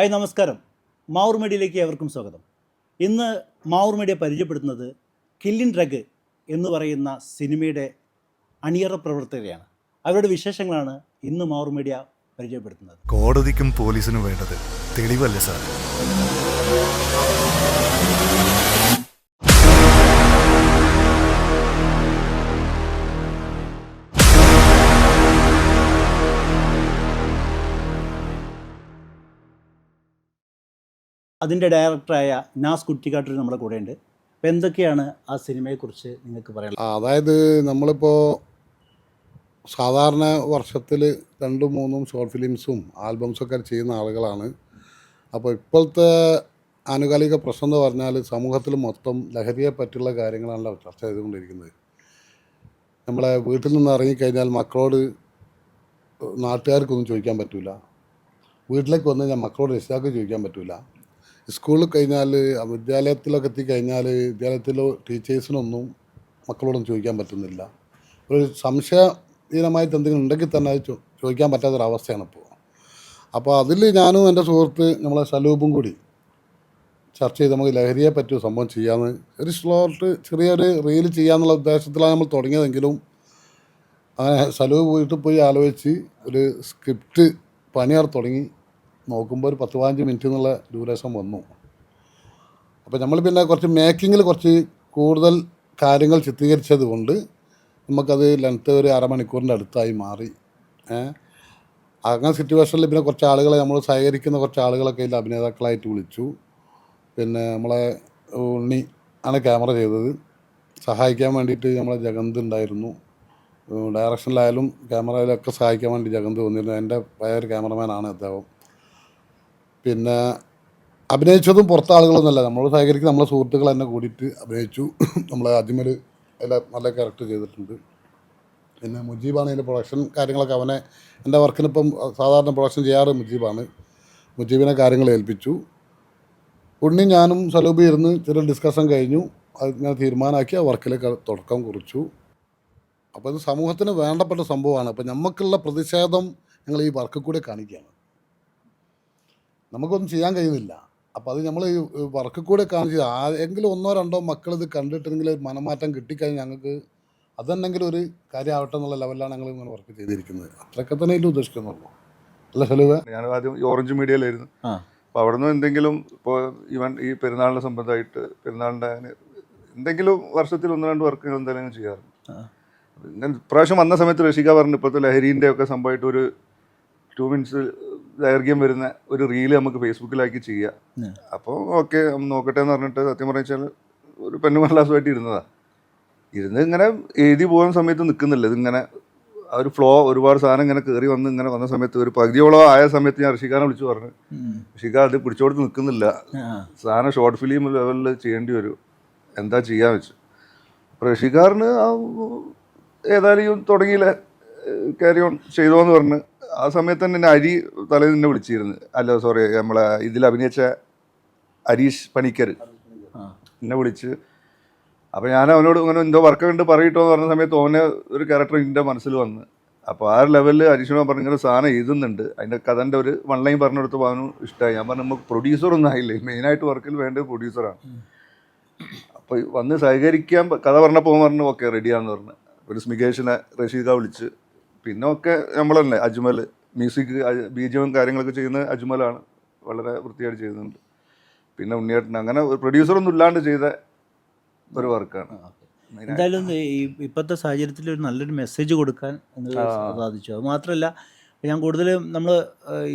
Hi നമസ്കാരം. മാവൂർ മീഡിയയിലേക്ക് ഏവർക്കും സ്വാഗതം. ഇന്ന് മാവൂർ മീഡിയ പരിചയപ്പെടുത്തുന്നത് കില്ലിൻ ഡ്രഗ് എന്ന് പറയുന്ന സിനിമയുടെ അണിയറ പ്രവർത്തകരെയാണ്. അവരുടെ വിശേഷങ്ങളാണ് ഇന്ന് മാവൂർ മീഡിയ പരിചയപ്പെടുത്തുന്നത്. കോടതിക്കും പോലീസിനും വേണ്ടത് തെളിവല്ല സാർ അതിന്റെ ഡയറക്ടറായ നാസ് കുറ്റിക്കാട്ടൂർ നമ്മുടെ കൂടെയുണ്ട്. അപ്പോൾ എന്തൊക്കെയാണ് ആ സിനിമയെക്കുറിച്ച് നിങ്ങൾക്ക് ആ, അതായത് നമ്മളിപ്പോൾ സാധാരണ വർഷത്തിൽ രണ്ടും മൂന്നും ഷോർട്ട് ഫിലിംസും ആൽബംസൊക്കെ ചെയ്യുന്ന ആളുകളാണ്. അപ്പോൾ ഇപ്പോഴത്തെ ആനുകാലിക പ്രശ്നം എന്ന് പറഞ്ഞാൽ സമൂഹത്തിൽ മൊത്തം ലഹരിയെ പറ്റിയുള്ള കാര്യങ്ങളാണല്ലോ ചർച്ച ചെയ്തുകൊണ്ടിരിക്കുന്നത്. നമ്മളെ വീട്ടിൽ നിന്ന് ഇറങ്ങിക്കഴിഞ്ഞാൽ മക്കളോട് നാട്ടുകാർക്കൊന്നും ചോദിക്കാൻ പറ്റില്ല വീട്ടിലേക്ക് വന്നു കഴിഞ്ഞാൽ മക്കളോട് രക്ഷിതാക്കൾ ചോദിക്കാൻ പറ്റില്ല സ്കൂളിൽ കഴിഞ്ഞാൽ വിദ്യാലയത്തിലൊക്കെ എത്തിക്കഴിഞ്ഞാൽ വിദ്യാലയത്തിലോ ടീച്ചേഴ്സിനൊന്നും മക്കളോടൊന്നും ചോദിക്കാൻ പറ്റുന്നില്ല. ഒരു സംശയഹീനമായിട്ട് എന്തെങ്കിലും ഉണ്ടെങ്കിൽ തന്നെ അത് ചോദിക്കാൻ പറ്റാത്തൊരവസ്ഥയാണ് ഇപ്പോൾ. അപ്പോൾ അതിൽ ഞാനും എന്റെ സുഹൃത്ത് നമ്മളെ സലൂപും കൂടി ചർച്ച ചെയ്ത് നമുക്ക് ലഹരിയെ പറ്റിയ സംഭവം ചെയ്യാമെന്ന് ഒരു ഷോർട്ട് ചെറിയൊരു റീൽ ചെയ്യാമെന്നുള്ള ഉദ്ദേശത്തിലാണ് നമ്മൾ തുടങ്ങിയതെങ്കിലും അങ്ങനെ സലൂപ് പോയിട്ട് പോയി ആലോചിച്ച് ഒരു സ്ക്രിപ്റ്റ് പണിയാർ തുടങ്ങി. നോക്കുമ്പോൾ ഒരു പത്ത് പതിനഞ്ച് മിനിറ്റ് എന്നുള്ള ഡ്യൂറേഷൻ വന്നു. അപ്പോൾ നമ്മൾ പിന്നെ കുറച്ച് മേക്കിങ്ങിൽ കുറച്ച് കൂടുതൽ കാര്യങ്ങൾ ചിത്രീകരിച്ചത് കൊണ്ട് നമുക്കത് ലെങ്ത്ത് ഒരു അരമണിക്കൂറിന്റെ അടുത്തായി മാറി. അങ്ങനെ സിറ്റുവേഷനിൽ പിന്നെ കുറച്ച് ആളുകളെ നമ്മൾ സഹകരിക്കുന്ന കുറച്ച് ആളുകളൊക്കെ ഇതിൽ അഭിനേതാക്കളായിട്ട് വിളിച്ചു. പിന്നെ നമ്മളെ ഉണ്ണി ആണ് ക്യാമറ ചെയ്തത്. സഹായിക്കാൻ വേണ്ടിയിട്ട് നമ്മളെ ജഗന്ത് ഉണ്ടായിരുന്നു. ഡയറക്ഷനിലായാലും ക്യാമറയിലൊക്കെ സഹായിക്കാൻ വേണ്ടി ജഗന്ത് വന്നിരുന്നു. എന്റെ പഴയ ഒരു ക്യാമറമാനാണ് അദ്ദേഹം. പിന്നെ അഭിനയിച്ചതും പുറത്തെ ആളുകളൊന്നുമല്ല നമ്മൾ സഹകരിക്കുന്ന നമ്മളെ സുഹൃത്തുക്കൾ തന്നെ കൂടിയിട്ട് അഭിനയിച്ചു. നമ്മൾ അജ്മൽ എല്ലാം നല്ല ക്യാരക്ടർ ചെയ്തിട്ടുണ്ട്. പിന്നെ മുജീബാണ് ഇതിന്റെ പ്രൊഡക്ഷൻ കാര്യങ്ങളൊക്കെ അവനെ എന്റെ വർക്കിനിപ്പം സാധാരണ പ്രൊഡക്ഷൻ ചെയ്യാറ് മുജീബാണ്. മുജീബിനെ കാര്യങ്ങൾ ഏൽപ്പിച്ചു. ഉണ്ണി ഞാനും സലൂബി ഇരുന്ന് ചെറിയ ഡിസ്കഷൻ കഴിഞ്ഞു. അത് ഞാൻ തീരുമാനമാക്കി ആ വർക്കിലേക്ക് തുടക്കം കുറിച്ചു. അപ്പോൾ ഇത് സമൂഹത്തിന് വേണ്ടപ്പെട്ട സംഭവമാണ്. അപ്പോൾ നമുക്കുള്ള പ്രതിഷേധം ഞങ്ങൾ ഈ വർക്കിൽ കൂടെ കാണിക്കുകയാണ്. നമുക്കൊന്നും ചെയ്യാൻ കഴിയുന്നില്ല. അപ്പോൾ അത് നമ്മൾ വർക്ക് വർക്കിൽ കൂടെ കാണിച്ച് ആരെങ്കിലും ഒന്നോ രണ്ടോ മക്കൾ ഇത് കണ്ടിട്ടുണ്ടെങ്കിൽ ഒരു മനമാറ്റം കിട്ടിക്കഴിഞ്ഞാൽ ഞങ്ങൾക്ക് അതെന്നെങ്കിലും ഒരു കാര്യമാവട്ടെ എന്നുള്ള ലെവലിലാണ് ഞങ്ങൾ ഇങ്ങനെ വർക്ക് ചെയ്തിരിക്കുന്നത്. അത്രയൊക്കെ തന്നെ ഇതിൽ ഉദ്ദേശിക്കുന്നുള്ളൂ. അല്ല ഹലുവ ഞാൻ ആദ്യം ഓറഞ്ച് മീഡിയയിലായിരുന്നു അപ്പോൾ അവിടെ നിന്ന് എന്തെങ്കിലും ഇപ്പോൾ ഇവൻ ഈ പെരുന്നാളിനെ സംബന്ധമായിട്ട് പെരുന്നാളിന്റെ അങ്ങനെ എന്തെങ്കിലും വർഷത്തിൽ ഒന്ന് രണ്ട് വർക്കുകൾ എന്തെങ്കിലും ചെയ്യാറുണ്ട്. ഞാൻ ഇപ്രാവശ്യം വന്ന സമയത്ത് റഷിക പറഞ്ഞു ഇപ്പോഴത്തെ ലഹരീന്റെ ഒക്കെ സംഭവമായിട്ട് ഒരു ടു മിനിറ്റ്സ് ദൈർഘ്യം വരുന്ന ഒരു റീൽ നമുക്ക് ഫേസ്ബുക്കിലാക്കി ചെയ്യാം. അപ്പോൾ ഓക്കെ നോക്കട്ടെ എന്ന് പറഞ്ഞിട്ട് സത്യം പറഞ്ഞാൽ ഒരു പെണ്ണുമല്ലാസുമായിട്ട് ഇരുന്നതാണ് ഇരുന്ന് ഇങ്ങനെ എഴുതി പോകുന്ന സമയത്ത് നിൽക്കുന്നില്ല ഇതിങ്ങനെ ആ ഒരു ഫ്ലോ ഒരുപാട് സാധനം ഇങ്ങനെ കയറി വന്ന് ഇങ്ങനെ വന്ന സമയത്ത് ഒരു പകുതിയോളം ആയ സമയത്ത് ഞാൻ ഋഷികാനെ വിളിച്ചു പറഞ്ഞു. ഋഷിക അത് പിടിച്ചോടുത്ത് നിൽക്കുന്നില്ല സാധനം ഷോർട്ട് ഫിലിം ലെവലിൽ ചെയ്യേണ്ടി വരും. എന്താ ചെയ്യാൻ വെച്ചു. അപ്പോൾ ഋഷികാറിന് ആ ഏതായാലും തുടങ്ങിയില്ല? ക്യാരി ഓൺ ചെയ്തോന്ന് പറഞ്ഞ് ആ സമയത്ത് തന്നെ എന്നെ അരി തലേന്ന് നിന്നെ വിളിച്ചിരുന്നു അല്ല സോറി നമ്മളെ ഇതിൽ അഭിനയിച്ച ഹരീഷ് പണിക്കർ എന്നെ വിളിച്ച്. അപ്പോൾ ഞാൻ അവനോട് ഇങ്ങനെ എന്തോ വർക്ക് കണ്ട് പറയിട്ടോ എന്ന് പറഞ്ഞ സമയത്ത് ഓനെ ഒരു ക്യാരക്ടർ എന്റെ മനസ്സിൽ വന്ന്. അപ്പോൾ ആ ലെവലിൽ ഹരീഷിനോ പറഞ്ഞ ഇങ്ങനെ സാധനം എഴുതുന്നുണ്ട്. അതിന്റെ കഥന്റെ ഒരു വൺ ലൈൻ പറഞ്ഞെടുത്ത് അവനും ഇഷ്ടമായി ഞാൻ പറഞ്ഞു നമുക്ക് പ്രൊഡ്യൂസറൊന്നും ആയില്ലേ? മെയിനായിട്ട് വർക്കിൽ വേണ്ടത് പ്രൊഡ്യൂസറാണ് അപ്പോൾ വന്ന് സഹകരിക്കാൻ കഥ പറഞ്ഞപ്പോൾ പറഞ്ഞു ഓക്കെ റെഡിയാന്ന് പറഞ്ഞു. ഒരു സ്മികേഷിനെ റഷീദ വിളിച്ച് പിന്നെ ഒക്കെ നമ്മൾ തന്നെ അജ്മൽ മ്യൂസിക് ബീജവും കാര്യങ്ങളൊക്കെ ചെയ്യുന്ന അജ്മലാണ് വളരെ വൃത്തിയായിട്ട് ചെയ്യുന്നുണ്ട്. പിന്നെ ഉണ്ണിയേട്ടൻ അങ്ങനെ പ്രൊഡ്യൂസറൊന്നും ഇല്ലാണ്ട് ചെയ്ത ഒരു വർക്കാണ്. എന്തായാലും ഈ ഇപ്പോഴത്തെ സാഹചര്യത്തിൽ ഒരു നല്ലൊരു മെസ്സേജ് കൊടുക്കാൻ. സാധിച്ചു. അത് മാത്രമല്ല ഞാൻ കൂടുതലും നമ്മൾ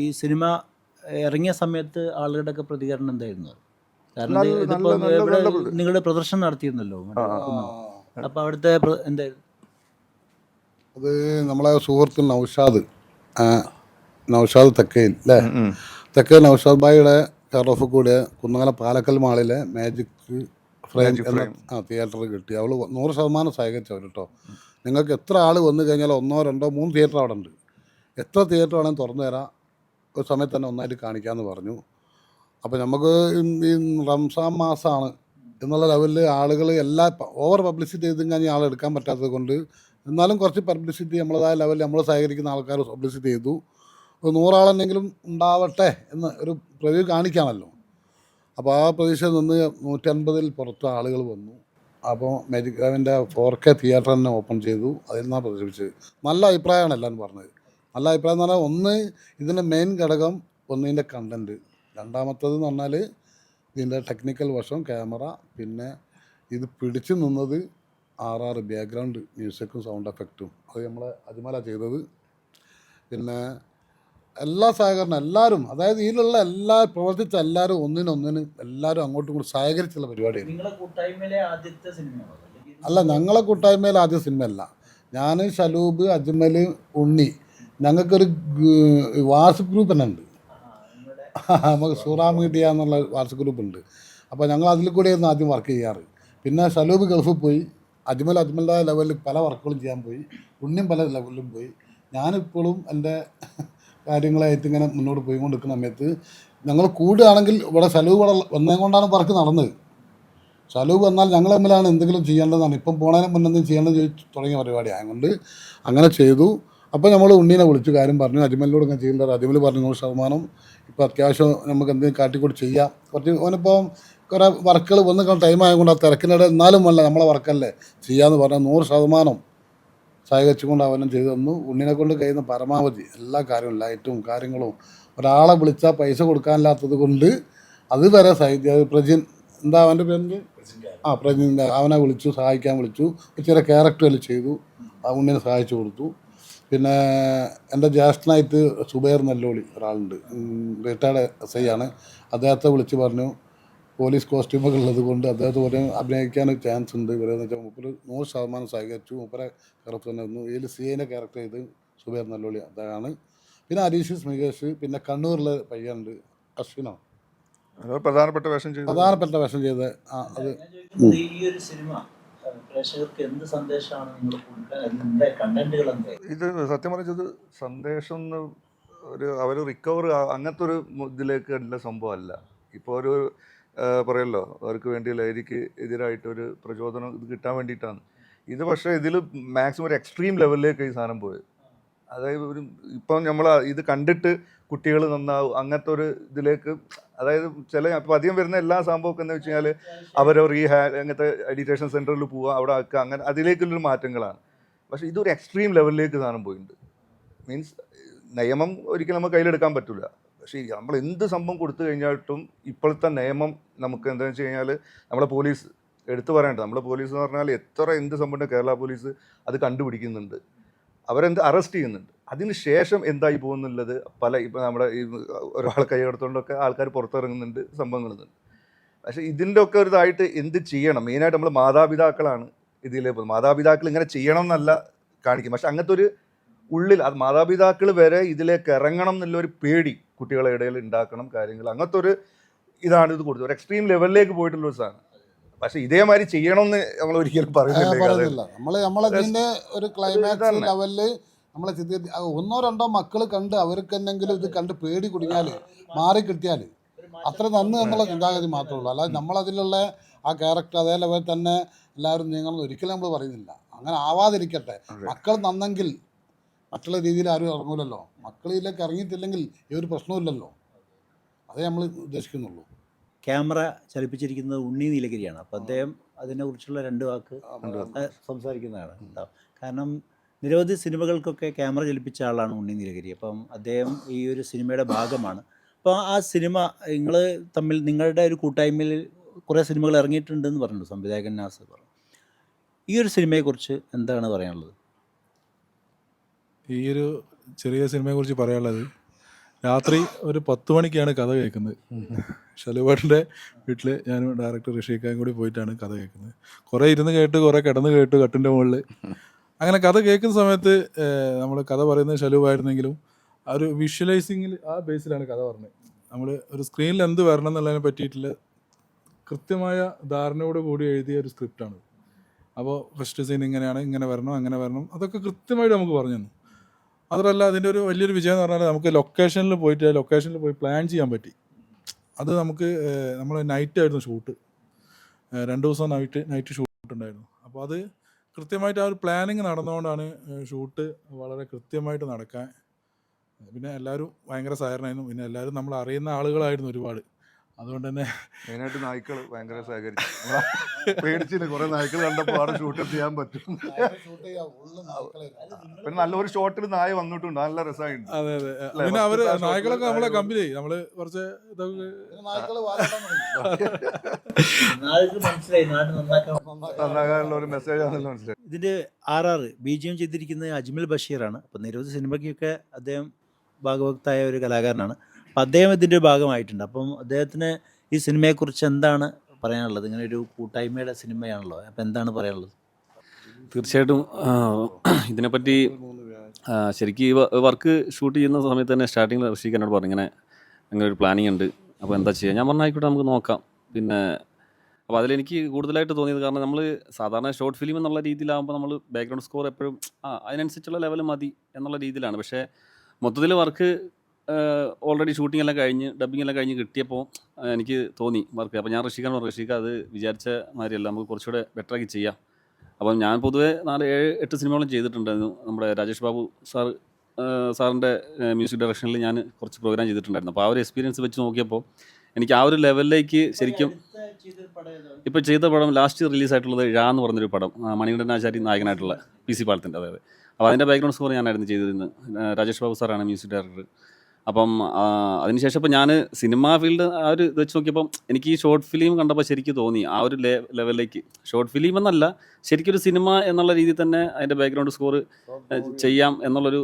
ഈ സിനിമ ഇറങ്ങിയ സമയത്ത് ആളുകളുടെ ഒക്കെ പ്രതികരണം എന്തായിരുന്നു? കാരണം നിങ്ങളുടെ പ്രദർശനം നടത്തിയിരുന്നല്ലോ? അപ്പൊ അവിടുത്തെ എന്തായിരുന്നു? അത് നമ്മളെ സുഹൃത്ത് നൗഷാദ് നൗഷാദ് തെക്കയിൽ അല്ലേ തെക്കേ നൗഷാദ് ഭായിയുടെ കെയർ ഓഫ് കൂടിയ കുന്നമല പാലക്കൽ മാളിലെ മാജിക് ഫ്രെയിം എന്ന ആ തിയേറ്റർ കിട്ടി. അവൾ നൂറ് ശതമാനം സഹകരിച്ചവർ കേട്ടോ നിങ്ങൾക്ക് എത്ര ആൾ വന്നു കഴിഞ്ഞാൽ ഒന്നോ രണ്ടോ മൂന്ന് തിയേറ്റർ അവിടെ ഉണ്ട്. എത്ര തിയേറ്റർ വേണമെങ്കിൽ തുറന്നു തരാം. ഒരു സമയത്ത് തന്നെ ഒന്നായിട്ട് കാണിക്കാമെന്ന് പറഞ്ഞു. അപ്പോൾ നമുക്ക് ഈ റംസാൻ മാസമാണ് എന്നുള്ള ലെവലിൽ ആളുകൾ എല്ലാ ഓവർ പബ്ലിസിറ്റി ചെയ്തും കഴിഞ്ഞാൽ ആളെടുക്കാൻ പറ്റാത്തത് കൊണ്ട് എന്നാലും കുറച്ച് പബ്ലിസിറ്റി നമ്മളതായ ലെവലിൽ നമ്മൾ സഹകരിക്കുന്ന ആൾക്കാർ പബ്ലിസിറ്റി ചെയ്തു. ഒരു നൂറാളെന്നെങ്കിലും ഉണ്ടാവട്ടെ എന്ന് ഒരു പ്രതി കാണിക്കാമല്ലോ അപ്പോൾ ആ പ്രതീക്ഷയിൽ നിന്ന് നൂറ്റൻപതിൽ പുറത്ത് ആളുകൾ വന്നു. അപ്പോൾ മെരിക്കാവിന്റെ ഫോർ കെ തിയേറ്റർ തന്നെ ഓപ്പൺ ചെയ്തു. അതിൽ നിന്നാണ് പ്രദർശിപ്പിച്ചത് നല്ല അഭിപ്രായമാണ് എല്ലാവരും പറഞ്ഞത്. നല്ല അഭിപ്രായം എന്ന് പറഞ്ഞാൽ ഒന്ന് ഇതിന്റെ മെയിൻ ഘടകം ഒന്നിന്റെ കണ്ടന്റ് രണ്ടാമത്തത് എന്ന് പറഞ്ഞാൽ ഇതിന്റെ ടെക്നിക്കൽ വശം ക്യാമറ പിന്നെ ഇത് പിടിച്ചു നിന്നത് ആറാറ് ബാക്ക്ഗ്രൗണ്ട് മ്യൂസിക്കും സൗണ്ട് എഫക്റ്റും. അത് നമ്മളെ അജ്മല ചെയ്തത്. പിന്നെ എല്ലാ സഹകരണം എല്ലാവരും അതായത് ഇതിലുള്ള എല്ലാ പ്രവർത്തിച്ച എല്ലാവരും ഒന്നിനൊന്നിന് എല്ലാവരും അങ്ങോട്ടും ഇങ്ങോട്ടും സഹകരിച്ചുള്ള പരിപാടിയാണ്. അല്ല ഞങ്ങളെ കൂട്ടായ്മയിലെ ആദ്യ സിനിമയല്ല. ഞാൻ ഷലൂബ് അജ്മൽ ഉണ്ണി ഞങ്ങൾക്കൊരു വാട്സപ്പ് ഗ്രൂപ്പ് തന്നെ ഉണ്ട്. നമുക്ക് സൂറാ മീഡിയ എന്നുള്ള വാട്സപ്പ് ഗ്രൂപ്പ് ഉണ്ട്. അപ്പോൾ ഞങ്ങൾ അതിൽ കൂടെയായിരുന്നു ആദ്യം വർക്ക് ചെയ്യാറ്. പിന്നെ ഷലൂബ് ഗൾഫിൽ പോയി. അജ്മൽ അജ്മലിന്റെ ലെവലിൽ പല വർക്കുകളും ചെയ്യാൻ പോയി. ഉണ്ണിയും പല ലെവലിലും പോയി. ഞാനിപ്പോഴും എന്റെ കാര്യങ്ങളായിട്ട് ഇങ്ങനെ മുന്നോട്ട് പോയി പോയിക്കൊണ്ടിരിക്കുന്ന സമയത്ത് ഞങ്ങൾ കൂടുകയാണെങ്കിൽ ഇവിടെ സലൂ ഇവിടെ വന്നതും കൊണ്ടാണ് വർക്ക് നടന്നത്. സലൂ വന്നാൽ ഞങ്ങൾ തമ്മിലാണ് എന്തെങ്കിലും ചെയ്യേണ്ടതാണ് ഇപ്പം പോണതിന് മുന്നേ ചെയ്യേണ്ടത് ചോദിച്ച് തുടങ്ങിയ പരിപാടി. ആയതുകൊണ്ട് അങ്ങനെ ചെയ്തു. അപ്പോൾ നമ്മൾ ഉണ്ണീനെ വിളിച്ചു. കാര്യം പറഞ്ഞു. അജ്മലിനോട് ഇങ്ങനെ ചെയ്യേണ്ടത്. അജ്മൽ പറഞ്ഞു നൂറ് ശതമാനം. ഇപ്പോൾ അത്യാവശ്യം നമുക്ക് എന്തെങ്കിലും കാട്ടിക്കൂടി ചെയ്യാം. കുറച്ച് ഓനിപ്പോൾ കുറേ വർക്കുകൾ വന്ന് ടൈം ആയതുകൊണ്ട് ആ തിരക്കിനിടെ എന്നാലും വല്ല നമ്മളെ വർക്കല്ലേ? ചെയ്യാമെന്ന് പറഞ്ഞാൽ നൂറ് ശതമാനം സഹകരിച്ചുകൊണ്ട് അവനും ചെയ്തു തന്നു. ഉണ്ണിനെ കൊണ്ട് കഴിയുന്ന പരമാവധി എല്ലാ കാര്യവും ലൈറ്റും കാര്യങ്ങളും ഒരാളെ വിളിച്ചാൽ പൈസ കൊടുക്കാനില്ലാത്തത് കൊണ്ട് അത് വരെ സഹിത്യ പ്രജിൻ എന്താ അവന്റെ പേര് ആ പ്രജിൻ അവനെ വിളിച്ചു സഹായിക്കാൻ വിളിച്ചു. ചില ക്യാരക്ടറിൽ ചെയ്തു. ആ ഉണ്ണിനെ സഹായിച്ചു കൊടുത്തു. പിന്നെ എന്റെ ജ്യേഷ്ഠനായിട്ട് സുബൈർ നെല്ലോളി ഒരാളുണ്ട്. റിട്ടയർഡ് എസ് ഐ ആണ്. അദ്ദേഹത്തെ വിളിച്ച് പറഞ്ഞു പോലീസ് കോസ്റ്റ്യൂമൊക്കെ ഉള്ളത് കൊണ്ട് അദ്ദേഹത്തെ ഒരു അഭിനയിക്കാൻ ചാൻസ് ഉണ്ട്. ഇവരെന്ന് വെച്ചാൽ മുപ്പത് നൂറ് ശതമാനം സഹകരിച്ചു മുപ്പരെ കറുത്ത് തന്നെ വന്നു ഇതിൽ സി ഐനെ ക്യാരക്ടർ ചെയ്ത് സുബേർ നല്ലോളി അതാണ്. പിന്നെ അരീഷ് സ്മികേഷ് പിന്നെ കണ്ണൂരിലെ പയ്യനുണ്ട് അശ്വിനോ. പ്രധാനപ്പെട്ട വേഷം ചെയ്തു പ്രധാനപ്പെട്ട വേഷം ചെയ്ത് ആ അത് ഈ ഒരു സിനിമ പ്രേക്ഷകർക്ക് എന്ത് സന്ദേശമാണ് നിങ്ങൾ കൊടുക്കാൻ? കണ്ടന്റുകൾ ഇത് സത്യം പറഞ്ഞത് സന്ദേശം എന്ന് ഒരു അവർ റിക്കവർ അങ്ങനത്തെ ഒരു ഇതിലേക്ക് ഉള്ള സംഭവമല്ല. ഇപ്പോൾ ഒരു പറയല്ലോ അവർക്ക് വേണ്ടി ലഹരിക്ക് എതിരായിട്ട് ഒരു പ്രചോദനം ഇത് കിട്ടാൻ വേണ്ടിയിട്ടാണ്. ഇത് പക്ഷേ ഇതിൽ മാക്സിമം ഒരു എക്സ്ട്രീം ലെവലിലേക്ക് ഈ സാധനം പോയത് അതായത് ഒരു ഇപ്പം നമ്മൾ ഇത് കണ്ടിട്ട് കുട്ടികൾ നന്നാവും അങ്ങനത്തെ ഒരു ഇതിലേക്ക് അതായത് ചില ഇപ്പം അധികം വരുന്ന എല്ലാ സംഭവമൊക്കെ എന്ന് വെച്ച് കഴിഞ്ഞാൽ അവരവർ ഈ ഹാ അങ്ങനത്തെ എഡിറ്റേഷൻ സെന്ററിൽ പോവുക അവിടെ ആക്കുക അങ്ങനെ അതിലേക്കുള്ളൊരു മാറ്റങ്ങളാണ്. പക്ഷേ ഇതൊരു എക്സ്ട്രീം ലെവലിലേക്ക് സാധനം പോയിട്ടുണ്ട്. മീൻസ് നിയമം ഒരിക്കലും നമുക്ക് കയ്യിലെടുക്കാൻ പറ്റില്ല പക്ഷേ നമ്മൾ എന്ത് സംഭവം കൊടുത്തു കഴിഞ്ഞിട്ടും ഇപ്പോഴത്തെ നിയമം നമുക്ക് എന്താണെന്ന് വെച്ച് കഴിഞ്ഞാൽ നമ്മളെ പോലീസ് എടുത്തു പറയേണ്ടത്. നമ്മളെ പോലീസ് എന്ന് പറഞ്ഞാൽ എത്ര എന്ത് സംഭവം കേരള പോലീസ് അത് കണ്ടുപിടിക്കുന്നുണ്ട്. അവരെന്ത് അറസ്റ്റ് ചെയ്യുന്നുണ്ട്. അതിന് ശേഷം എന്തായി പോകുന്നുള്ളത്? പല ഇപ്പം നമ്മുടെ ഈ ഒരാൾ കൈയെടുത്തുകൊണ്ടൊക്കെ ആൾക്കാർ പുറത്തിറങ്ങുന്നുണ്ട് സംഭവങ്ങളുണ്ട്. പക്ഷേ ഇതിന്റെ ഒക്കെ ഒരു ഇതായിട്ട് എന്ത് ചെയ്യണം? മെയിനായിട്ട് നമ്മൾ മാതാപിതാക്കളാണ് ഇതിലെ മാതാപിതാക്കൾ ഇങ്ങനെ ചെയ്യണം എന്നല്ല കാണിക്കും പക്ഷെ അങ്ങനത്തെ ഒരു ഉള്ളിൽ അത് മാതാപിതാക്കൾ വരെ ഇതിലേക്ക് ഇറങ്ങണം എന്നുള്ളൊരു പേടി കുട്ടികളെ ഇടയിൽ ഉണ്ടാക്കണം കാര്യങ്ങൾ. അങ്ങനത്തെ ഒരു ഇതാണ് ഇത് കൊടുത്തത്. ഒരു എക്സ്ട്രീം ലെവലിലേക്ക് പോയിട്ടുള്ള ഒരു സാധനം. പക്ഷെ ഇതേമാതിരി ചെയ്യണമെന്ന് നമ്മൾ ഒരിക്കലും പറയുന്നില്ല. നമ്മൾ ഒരു ക്ലൈമാക്സ്. ലെവലിൽ നമ്മളെ ചിന്തി ഒന്നോ രണ്ടോ മക്കൾ കണ്ട് അവർക്ക് എന്തെങ്കിലും ഇത് കണ്ട് പേടി കുടുങ്ങിയാൽ മാറി കിട്ടിയാൽ അത്ര നന്ന് എന്നുള്ള ചിന്താഗതി മാത്രമേ ഉള്ളൂ. അല്ലാതെ നമ്മളതിലുള്ള ആ ക്യാരക്ടർ അതേപോലെ ലെവലിൽ തന്നെ എല്ലാവരും നീങ്ങണം ഒരിക്കലും നമ്മൾ പറയുന്നില്ല. അങ്ങനെ ആവാതിരിക്കട്ടെ. മക്കൾ നന്നെങ്കിൽ മറ്റുള്ള രീതിയിൽ ആരും ഇറങ്ങൂലല്ലോ. മക്കൾ ഇതിലേക്ക് ഇറങ്ങിയിട്ടില്ലെങ്കിൽ ഈ ഒരു പ്രശ്നമില്ലല്ലോ അതേ നമ്മൾ ഉദ്ദേശിക്കുന്നുള്ളൂ. ക്യാമറ ചലിപ്പിച്ചിരിക്കുന്നത് ഉണ്ണി നീലഗിരിയാണ്. അപ്പം അദ്ദേഹം അതിനെക്കുറിച്ചുള്ള രണ്ട് വാക്ക് സംസാരിക്കുന്നതാണ് കാരണം നിരവധി സിനിമകൾക്കൊക്കെ ക്യാമറ ചലിപ്പിച്ച ആളാണ് ഉണ്ണി നീലഗിരി. അപ്പം അദ്ദേഹം ഈ ഒരു സിനിമയുടെ ഭാഗമാണ്. അപ്പോൾ ആ സിനിമ നിങ്ങൾ തമ്മിൽ നിങ്ങളുടെ ഒരു കൂട്ടായ്മയിൽ കുറേ സിനിമകൾ ഇറങ്ങിയിട്ടുണ്ടെന്ന് പറഞ്ഞു സംവിധായകൻ നാസ് പറഞ്ഞു. ഈ ഒരു സിനിമയെക്കുറിച്ച് എന്താണ് പറയാനുള്ളത്? ഈ ഒരു ചെറിയ സിനിമയെക്കുറിച്ച് പറയാനുള്ളത് രാത്രി ഒരു പത്ത് മണിക്കാണ് കഥ കേൾക്കുന്നത്. ഷലുവേട്ടന്റെ വീട്ടിൽ ഞാൻ ഡയറക്ടർ ഋഷിക്കായും കൂടി പോയിട്ടാണ് കഥ കേൾക്കുന്നത്. കുറേ ഇരുന്ന് കേട്ട് കുറേ കിടന്ന് കേട്ട് കട്ടിന്റെ മുകളിൽ അങ്ങനെ കഥ കേൾക്കുന്ന സമയത്ത് നമ്മൾ കഥ പറയുന്നത് ശലുവായിരുന്നെങ്കിലും ആ ഒരു വിഷ്വലൈസിങ്ങിൽ ആ ബേസിലാണ് കഥ പറഞ്ഞത്. നമ്മൾ ഒരു സ്ക്രീനിൽ എന്ത് വരണം എന്നുള്ളതിനെ പറ്റിയിട്ടുള്ള കൃത്യമായ ധാരണയോട് കൂടി എഴുതിയ ഒരു സ്ക്രിപ്റ്റാണ് അപ്പോൾ ഫസ്റ്റ് സീൻ ഇങ്ങനെയാണ് ഇങ്ങനെ വരണം അങ്ങനെ വരണം അതൊക്കെ കൃത്യമായിട്ട് നമുക്ക് പറഞ്ഞു തന്നു. മാത്രമല്ല അതിന്റെ ഒരു വലിയൊരു വിജയം എന്ന് പറഞ്ഞാൽ നമുക്ക് ലൊക്കേഷനിൽ പോയിട്ട് ലൊക്കേഷനിൽ പോയി പ്ലാൻ ചെയ്യാൻ പറ്റി. അത് നമുക്ക് നമ്മൾ നൈറ്റ് ആയിരുന്നു ഷൂട്ട് രണ്ട് ദിവസം നൈറ്റ് നൈറ്റ് ഷൂട്ട് ഉണ്ടായിരുന്നു. അപ്പോൾ അത് കൃത്യമായിട്ട് ആ ഒരു പ്ലാനിങ് നടന്നുകൊണ്ടാണ് ഷൂട്ട് വളരെ കൃത്യമായിട്ട് നടക്കാൻ. പിന്നെ എല്ലാവരും ഭയങ്കര സഹകരണമായിരുന്നു. പിന്നെ എല്ലാവരും നമ്മൾ അറിയുന്ന ആളുകളായിരുന്നു ഒരുപാട്. അതുകൊണ്ട് തന്നെ മെയിനായിട്ട് നായ്ക്കൾ ഭയങ്കര സഹകരിച്ചു. പേടിച്ചില്ല കുറെ നായ്ക്കൾ കണ്ടപ്പോൾ അവിടെ ഷൂട്ട് ചെയ്യാൻ പറ്റും പിന്നെ നല്ലൊരു ഷോട്ടിൽ നായ വന്നിട്ടുണ്ട് നല്ല രസമായിട്ടുണ്ട്. അതെ അതെ. പിന്നെ അവർ നായ്ക്കളൊക്കെ നമ്മളെ കമ്പനി നമ്മൾ കുറച്ച് ഇതൊക്കെ നന്നാകാനുള്ള ഒരു മെസ്സേജ് ആണല്ലോ മനസ്സിലായി ഇതിന്റെ R R B G M ചെയ്തിരിക്കുന്നത് അജ്മൽ ബഷീറാണ്. അപ്പൊ നിരവധി സിനിമയ്ക്കൊക്കെ അദ്ദേഹം ഭാഗവക്തായ ഒരു കലാകാരനാണ്. അപ്പം അദ്ദേഹം ഇതിന്റെ ഭാഗമായിട്ടുണ്ട്. അപ്പം അദ്ദേഹത്തിന് ഈ സിനിമയെക്കുറിച്ച് എന്താണ് പറയാനുള്ളത്? ഇങ്ങനെ ഒരു കൂട്ടായ്മയുടെ സിനിമയാണല്ലോ. അപ്പം എന്താണ് പറയാനുള്ളത്? തീർച്ചയായിട്ടും ഇതിനെപ്പറ്റി ശരിക്കും ഈ വർക്ക് ഷൂട്ട് ചെയ്യുന്ന സമയത്ത് തന്നെ സ്റ്റാർട്ടിങ്ങിൽ ഋഷിക്ക് എന്നോട് പറഞ്ഞു ഇങ്ങനെ അങ്ങനെ ഒരു പ്ലാനിങ് ഉണ്ട്. അപ്പോൾ എന്താ ചെയ്യുക ഞാൻ പറഞ്ഞായിക്കോട്ടെ നമുക്ക് നോക്കാം. പിന്നെ അപ്പോൾ അതിലെനിക്ക് കൂടുതലായിട്ട് തോന്നിയത് കാരണം നമ്മൾ സാധാരണ ഷോർട്ട് ഫിലിം എന്നുള്ള രീതിയിലാകുമ്പോൾ നമ്മൾ ബാക്ക്ഗ്രൗണ്ട് സ്കോർ എപ്പോഴും അതിനനുസരിച്ചുള്ള ലെവൽ മതി എന്നുള്ള രീതിയിലാണ്. പക്ഷേ മൊത്തത്തിൽ വർക്ക് ഓൾറെഡി ഷൂട്ടിംഗ് എല്ലാം കഴിഞ്ഞ് ഡബിങ് എല്ലാം കഴിഞ്ഞ് കിട്ടിയപ്പോൾ എനിക്ക് തോന്നി വർക്ക് അപ്പോൾ ഞാൻ ഋഷിക്കാൻ പറഞ്ഞു ഋഷിക്ക അത് വിചാരിച്ച മാതിരിയല്ല നമുക്ക് കുറച്ചുകൂടെ ബെറ്ററാക്കി ചെയ്യാം. അപ്പം ഞാൻ പൊതുവേ നാല് ഏഴ് എട്ട് സിനിമകളും ചെയ്തിട്ടുണ്ടായിരുന്നു. നമ്മുടെ രാജേഷ് ബാബു സാർ സാറിന്റെ മ്യൂസിക് ഡയറക്ഷനിൽ ഞാൻ കുറച്ച് പ്രോഗ്രാം ചെയ്തിട്ടുണ്ടായിരുന്നു. അപ്പോൾ ആ ഒരു എക്സ്പീരിയൻസ് വെച്ച് നോക്കിയപ്പോൾ എനിക്ക് ആ ഒരു ലെവലിലേക്ക് ശരിക്കും ഇപ്പോൾ ചെയ്ത പടം ലാസ്റ്റ് റിലീസായിട്ടുള്ളത് ഴ എന്ന് പറഞ്ഞൊരു പടം മണികണ്ഠൻ ആചാരി നായകനായിട്ടുള്ള പി സി പാലത്തിന്റെ അതായത്. അപ്പോൾ അതിന്റെ ബാക്ക്ഗ്രൗണ്ട് സ്കോർ ഞാനായിരുന്നു ചെയ്തിരുന്നത് രാജേഷ് ബാബു സാറാണ് മ്യൂസിക് ഡയറക്ടർ അപ്പം അതിനുശേഷം ഇപ്പം ഞാൻ സിനിമാ ഫീൽഡ് ആ ഒരു ഇത് വെച്ച് നോക്കിയപ്പം എനിക്ക് ഈ ഷോർട്ട് ഫിലിം കണ്ടപ്പോൾ ശരിക്കും തോന്നി. ആ ഒരു ലെവലിലേക്ക്. ഷോർട്ട് ഫിലിം എന്നല്ല ശരിക്കും ഒരു സിനിമ എന്നുള്ള രീതിയിൽ തന്നെ അതിന്റെ ബാക്ക്ഗ്രൗണ്ട് സ്കോർ ചെയ്യാം എന്നുള്ളൊരു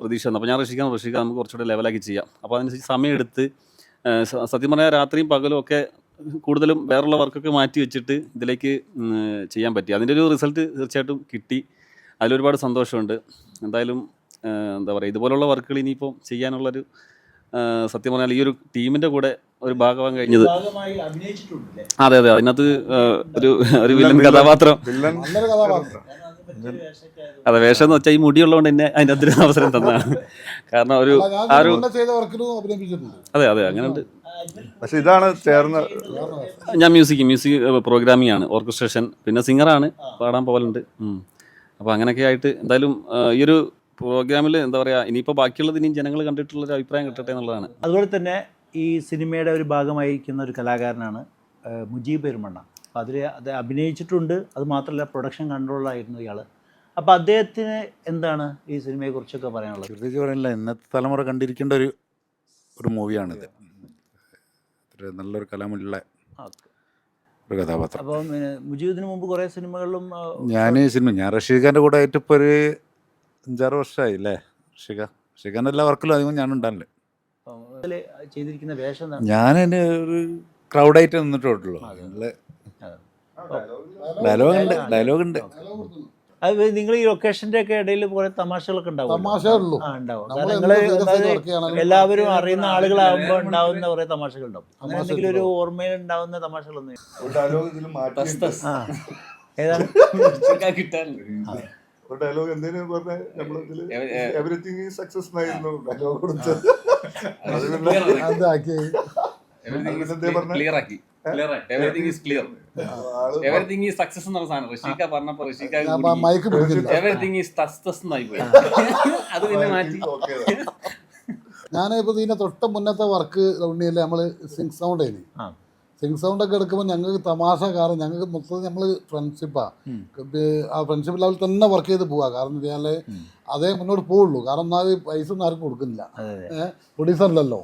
പ്രതീക്ഷ വന്നു അപ്പോൾ ഞാൻ ഋഷിക്കാൻ ഋഷിക്ക നമുക്ക് കുറച്ചുകൂടെ ലെവലാക്കി ചെയ്യാം. അപ്പോൾ അതിനനുസരിച്ച് സമയമെടുത്ത് സത്യം പറഞ്ഞാൽ രാത്രിയും പകലും ഒക്കെ കൂടുതലും വേറുള്ള വർക്കൊക്കെ മാറ്റി വെച്ചിട്ട് ഇതിലേക്ക് ചെയ്യാൻ പറ്റി. അതിന്റെ ഒരു റിസൾട്ട് തീർച്ചയായിട്ടും കിട്ടി. അതിലൊരുപാട് സന്തോഷമുണ്ട്. എന്തായാലും എന്താ പറയുക ഇതുപോലുള്ള വർക്കുകൾ ഇനിയിപ്പോൾ ചെയ്യാനുള്ളൊരു സത്യം പറഞ്ഞാൽ ഈ ഒരു ടീമിന്റെ കൂടെ ഒരു ഭാഗമാകാൻ കഴിഞ്ഞത് ഭാഗമായി അഭിനയിച്ചിട്ടുണ്ടല്ലേ? അതെ അതെ അതിനകത്ത് ഒരു ഒരു വില്ലൻ കഥാപാത്രം. വില്ലൻ നല്ലൊരു കഥാപാത്രം. അതെ വേഷം എന്ന് വെച്ചാൽ ഈ മുടിയുള്ളതുകൊണ്ട് എന്നെ അതിന്റെ അതിന് അവസരം തന്നാണ് കാരണം ഒരു ആ ഒരു അതെ അതെ അങ്ങനെ ഉണ്ട് പക്ഷെ ഇതാണ് ചേർന്ന് ഞാൻ മ്യൂസിക് മ്യൂസിക് പ്രോഗ്രാമിംഗ് ആണ് ഓർക്കസ്ട്രേഷൻ പിന്നെ സിംഗറാണ് പാടാൻ പോകലുണ്ട് അപ്പോൾ അങ്ങനെയൊക്കെ ആയിട്ട് എന്തായാലും ഈ ഒരു പ്രോഗ്രാമിൽ എന്താ പറയുക ഇനിയിപ്പോൾ ബാക്കിയുള്ളത് ഇനിയും ജനങ്ങൾ കണ്ടിട്ടുള്ള ഒരു അഭിപ്രായം കിട്ടട്ടെ എന്നുള്ളതാണ്. അതുപോലെ തന്നെ ഈ സിനിമയുടെ ഒരു ഭാഗമായിരിക്കുന്ന ഒരു കലാകാരനാണ് മുജീബ് പെരുമണ്ണ. അപ്പോൾ അതിൽ അത് അഭിനയിച്ചിട്ടുണ്ട് അത് മാത്രമല്ല പ്രൊഡക്ഷൻ കൺട്രോളായിരുന്നു ഇയാൾ അപ്പോൾ അദ്ദേഹത്തിന് എന്താണ് ഈ സിനിമയെക്കുറിച്ചൊക്കെ പറയാനുള്ളത്? പ്രത്യേകിച്ച് പറയാനില്ല ഇന്നത്തെ തലമുറ കണ്ടിരിക്കേണ്ട ഒരു ഒരു മൂവിയാണിത്. നല്ലൊരു കലാമുള്ള ഒരു കഥാപാത്രം. അപ്പം മുജീബിന് മുമ്പ് കുറേ സിനിമകളിലും ഞാൻ സിനിമ ഞാൻ റഷീഖാന്റെ കൂടെ ആയിട്ട് ഇപ്പോൾ ഒരു അഞ്ചാറ് വർഷമായി അല്ലേ ഷിക റഷീഖാന്റെ എല്ലാ വർക്കിലും അധികം ഞാൻ ഉണ്ടല്ലേ ചെയ്തിരിക്കുന്ന വേഷം എന്താണ്? ഞാൻ എന്റെ ഒരു ക്രൗഡായിട്ട് നിന്നിട്ടുള്ളൂ ഡയലോഗ് ഉണ്ട് ഡയലോഗ് ഉണ്ട്. അത് നിങ്ങൾ ഈ ലൊക്കേഷന്റെ ഒക്കെ ഇടയിൽ കുറേ തമാശകളൊക്കെ ഉണ്ടാവും ആ ഉണ്ടാവും. നമ്മൾ കാരണം നിങ്ങൾ എന്ത് അതായത് work ചെയ്യണമെങ്കിലും എല്ലാവരും അറിയുന്ന ആളുകളാകുമ്പോൾ ഉണ്ടാവുന്ന കുറെ തമാശകൾ ഉണ്ടാവും അങ്ങനെ എന്തെങ്കിലും ഒരു ഓർമ്മയിൽ ഉണ്ടാവുന്ന തമാശകളൊന്നും ഒരു ഡയലോഗ് ഇതിൽ മാറ്റി ആ. ഏതാണ്? ഡയലോഗ് എന്തിനു പറഞ്ഞ? നമ്മളിതിൽ എവറിത്തിങ് സക്സസ് എന്നായിരുന്നു ഡയലോഗ് കൊടുത്തത്. അത് പിന്നെ അതാക്കി. എന്തേ പറഞ്ഞെ? ക്ലിയർ ആക്കി everything is clear all is success സാധനം. പറഞ്ഞപ്പോ എവറിങ് ഈസ് തസ്തസ് എന്നായി പോയി. അത് പിന്നെ മാറ്റി. ഓക്കേ. ഞാനിപ്പോൾ ഇതിന്റെ തൊട്ട് മുന്നത്തെ വർക്ക് ഉണ്ണിയല്ലേ നമ്മൾ സിങ് സൗണ്ട് ആയിരുന്നു സിങ് സൗണ്ട് ഒക്കെ എടുക്കുമ്പോൾ ഞങ്ങൾക്ക് തമാശ കാരണം ഞങ്ങൾക്ക് മൊത്തം നമ്മൾ ഫ്രണ്ട്ഷിപ്പാണ് ആ. ഫ്രണ്ട്ഷിപ്പ് ലെവലിൽ തന്നെ വർക്ക് ചെയ്ത് പോവാ. കാരണം എന്താ വെച്ചാൽ അതേ മുന്നോട്ട് പോവുള്ളൂ. കാരണം എന്നാൽ പൈസ ഒന്നും ആർക്കും കൊടുക്കുന്നില്ല. പ്രൊഡ്യൂസറിലല്ലോ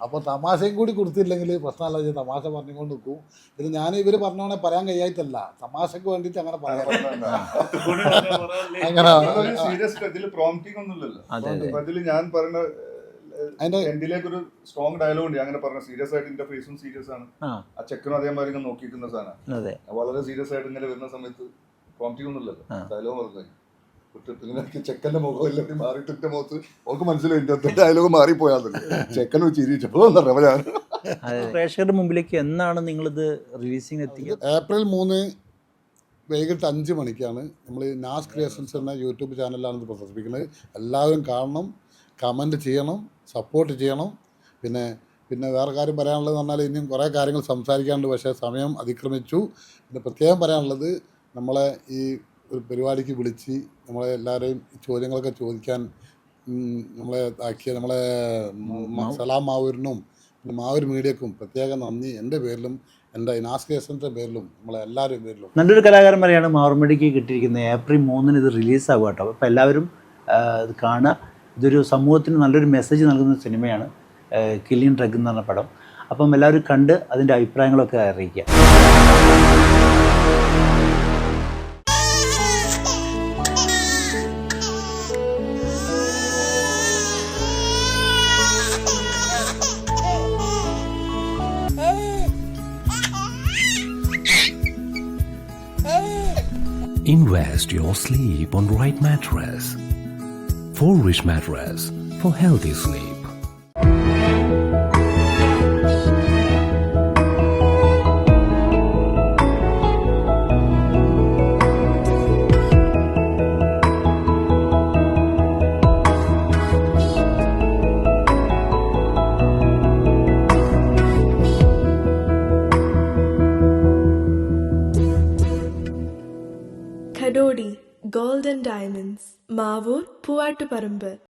അപ്പോൾ തമാശയും കൂടി കൊടുത്തില്ലെങ്കിൽ പ്രശ്നമല്ല. ഇത് തമാശ പറഞ്ഞുകൊണ്ട് നിൽക്കും. ഇത് ഞാൻ ഇവർ പറഞ്ഞോണെ പറയാൻ കഴിയായിട്ടല്ല. തമാശക്ക് വേണ്ടിയിട്ട് അങ്ങനെ പറയാം അങ്ങനെ. സീരിയസ് ഒന്നുമില്ലല്ലോ. ഞാൻ പറയുന്ന ഒരു സ്ട്രോങ് ഡയലോഗ് ഉണ്ട്. അങ്ങനെ പറഞ്ഞ സീരിയസ് ആയിട്ട് എന്റെ ഫേസും സീരിയസ് ആണ്. ആ. ചെക്കനും അതേമാതിരി ഇങ്ങനെ നോക്കിയിരിക്കുന്ന സാധനം. അതെ. വളരെ സീരിയസ് ആയിട്ട് ഇങ്ങനെ വരുന്ന സമയത്ത് കോമഡി ഒന്നുമില്ലല്ലോ. ഡയലോഗ് പറഞ്ഞു ചെക്കന്റെ മുഖം എല്ലാം മാറിയിട്ട് എന്റെ മുഖത്ത് അവർക്ക് മനസ്സിലായി എന്റെ ഡയലോഗ് മാറി ചെക്കൻ ചിരിച്ചപ്പോ എന്താ പറയാ ഞാൻ. പ്രേക്ഷകരുടെ മുമ്പിലേക്ക് എന്നാണ് നിങ്ങൾ ഇത് റിലീസിങ് എത്തിക്കുക ഏപ്രിൽ മൂന്ന് വൈകിട്ട് അഞ്ച് മണിക്കാണ് നമ്മൾ നാസ് ക്രിയേഷൻസ് എന്ന യൂട്യൂബ് ചാനലിലാണ് ഇത് പ്രദർശിപ്പിക്കുന്നത്. എല്ലാവരും കാണണം. കമന്റ് ചെയ്യണം സപ്പോർട്ട് ചെയ്യണം. പിന്നെ പിന്നെ വേറെ കാര്യം പറയാനുള്ളത് പറഞ്ഞാൽ ഇനിയും കുറേ കാര്യങ്ങൾ സംസാരിക്കാനുണ്ട്. പക്ഷേ സമയം അതിക്രമിച്ചു. പിന്നെ പ്രത്യേകം പറയാനുള്ളത് നമ്മളെ ഈ ഒരു പരിപാടിക്ക് വിളിച്ച് നമ്മളെ എല്ലാവരെയും ചോദ്യങ്ങളൊക്കെ ചോദിക്കാൻ നമ്മളെ ആക്കിയ നമ്മളെ സലാം മാവൂരിനും പിന്നെ മാവൂർ മീഡിയക്കും പ്രത്യേക നന്ദി. എന്റെ പേരിലും എന്റെ നാസ് കേസിന്റെ പേരിലും നമ്മളെ എല്ലാവരുടെയും പേരിലും. നല്ലൊരു കലാകാരന്മാരെയാണ് മീഡിയക്ക് കിട്ടിയിരിക്കുന്നത് ഏപ്രിൽ മൂന്നിന് ഇത് റിലീസാകും കേട്ടോ. അപ്പോൾ എല്ലാവരും ഇത് കാണുക. ഇതൊരു സമൂഹത്തിന് നല്ലൊരു മെസ്സേജ് നൽകുന്ന സിനിമയാണ് കില്ലിൻ ഡ്രഗ് എന്ന് പറഞ്ഞ പടം അപ്പം എല്ലാവരും കണ്ട് അതിന്റെ അഭിപ്രായങ്ങളൊക്കെ അറിയിക്കുക Invest your sleep on right mattress. For rich mattress for healthy sleep.